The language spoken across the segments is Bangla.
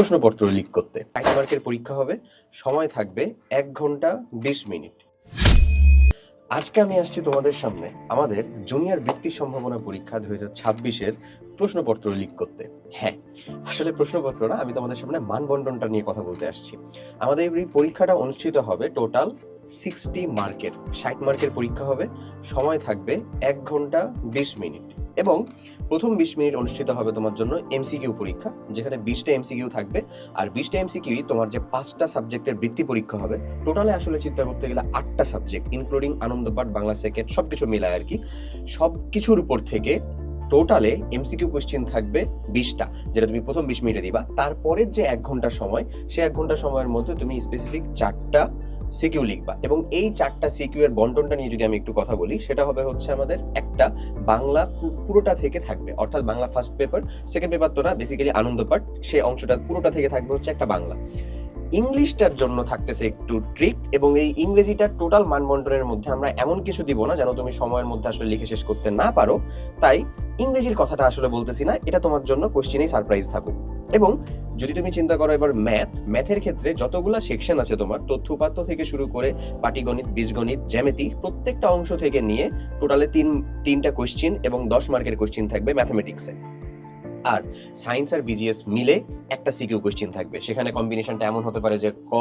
প্রশ্নপত্র লিক করতে। ষাট মার্কের পরীক্ষা হবে, সময় থাকবে এক ঘণ্টা বিশ মিনিট। আজকে আমি আসছি তোমাদের সামনে। আমাদের জুনিয়র বৃত্তি সম্ভাবনা পরীক্ষা দুই হাজার ছাব্বিশের প্রশ্নপত্র লিক করতে। হ্যাঁ আসলে প্রশ্নপত্র না আমি তোমাদের সামনে মানবন্টনটা নিয়ে কথা বলতে আসছি। আমাদের এই পরীক্ষাটা অনুষ্ঠিত হবে টোটাল সিক্সটি মার্কের ষাট মার্কের পরীক্ষা হবে, সময় থাকবে এক ঘণ্টা বিশ মিনিট। এবং প্রথম বিশ মিনিট অনুষ্ঠিত হবে তোমার জন্য এমসিকিউ পরীক্ষা, যেখানে বিশটা এমসিকিউ থাকবে। আর বিশটা এমসিকিউ তোমার যে পাঁচটা সাবজেক্টের বৃত্তি পরীক্ষা হবে, টোটালে আসলে চিন্তা করতে গেলে আটটা subject including Anandapath, Bangla second সব কিছু মিলায় আর কি। সব কিছুর উপর থেকে টোটালে এমসিকিউ কোশ্চেন থাকবে বিশটা, যেটা তুমি প্রথম বিশ মিনিটে দিবা। তারপরের যে এক ঘণ্টা সময়, সে এক ঘণ্টা সময়ের মধ্যে তুমি স্পেসিফিক চারটা সিকিউ লিখবা এবং এই চারটা সিকিউ এর বন্টনটা নিয়ে যদি আমি একটু কথা বলি, সেটা হবে হচ্ছে আমাদের একটা বাংলা পুরোটা থেকে থাকবে, অর্থাৎ Bangla first paper second paper তো না বেসিক্যালি আনন্দ পাঠ সে অংশটা পুরোটা থেকে থাকবে হচ্ছে একটা বাংলা। ইংলিশটার জন্য থাকতেছে একটু ট্রিক এবং এই ইংরেজিটার টোটাল মানবন্টনের মধ্যে আমরা এমন কিছু দিব না, যেন তুমি সময়ের মধ্যে আসলে লিখে শেষ করতে না পারো। তাই ইংরেজির কথাটা আসলে বলতেছি না, এটা তোমার জন্য কোশ্চেনেই সারপ্রাইজ থাকুক। এবং যদি তুমি চিন্তা করো এবার ম্যাথ ম্যাথের ক্ষেত্রে যতগুলা সেকশন আছে তোমার তথ্য উপাত্ত থেকে শুরু করে পাটিগণিত, বীজগণিত, জ্যামিতি, প্রত্যেকটা অংশ থেকে নিয়ে টোটালে তিন, তিনটা কোশ্চেন এবং দশ মার্কের কোশ্চেন থাকবে ম্যাথমেটিক্সে আর সায়েন্স আর বিজিএস মিলে একটা সিকিউ কোশ্চেন থাকবে। সেখানে কম্বিনেশনটা এমন হতে পারে যে ক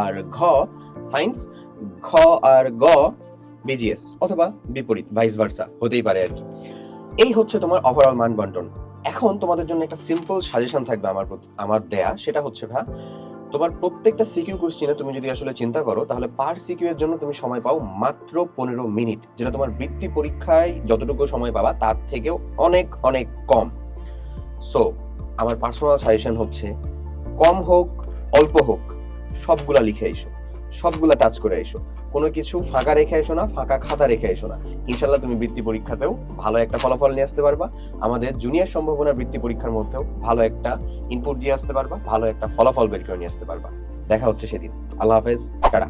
আর ঘ সায়েন্স খ আর গ বিজিএস অথবা বিপরীত ভাইস ভার্সা হতেই পারে আর কি। এই হচ্ছে তোমার ওভারঅল মান বন্টন। এখন তোমাদের জন্য একটা সিম্পল সাজেশন থাকবে আমার আমার দেয়া। সেটা হচ্ছে ভা তোমার প্রত্যেকটা সিকিউ কোশ্চেনে তুমি যদি আসলে চিন্তা করো, তাহলে পার সিকিউ এর জন্য তুমি সময় পাও মাত্র পনেরো মিনিট, যেটা তোমার বৃত্তি পরীক্ষায় যতটুকু সময় পাবা, তার থেকেও অনেক অনেক কম। সো আমার পার্সোনাল সাজেশন হচ্ছে, কম হোক, অল্প হোক, সবগুলা লিখে এসো। সবগুলা টাচ করে এসো। কোনো কিছু ফাঁকা রেখে এসো না, ফাঁকা খাতা রেখে এসো না। ইনশাল্লাহ তুমি বৃত্তি পরীক্ষাতেও ভালো একটা ফলাফল নিয়ে আসতে পারবা। আমাদের জুনিয়র সম্ভাবনা বৃত্তি পরীক্ষার মধ্যেও ভালো একটা ইনপুট দিয়ে আসতে পারবা, ভালো একটা ফলাফল বের করে নিয়ে আসতে পারবা। দেখা হচ্ছে সেদিন। আল্লাহ হাফেজ, টাটা।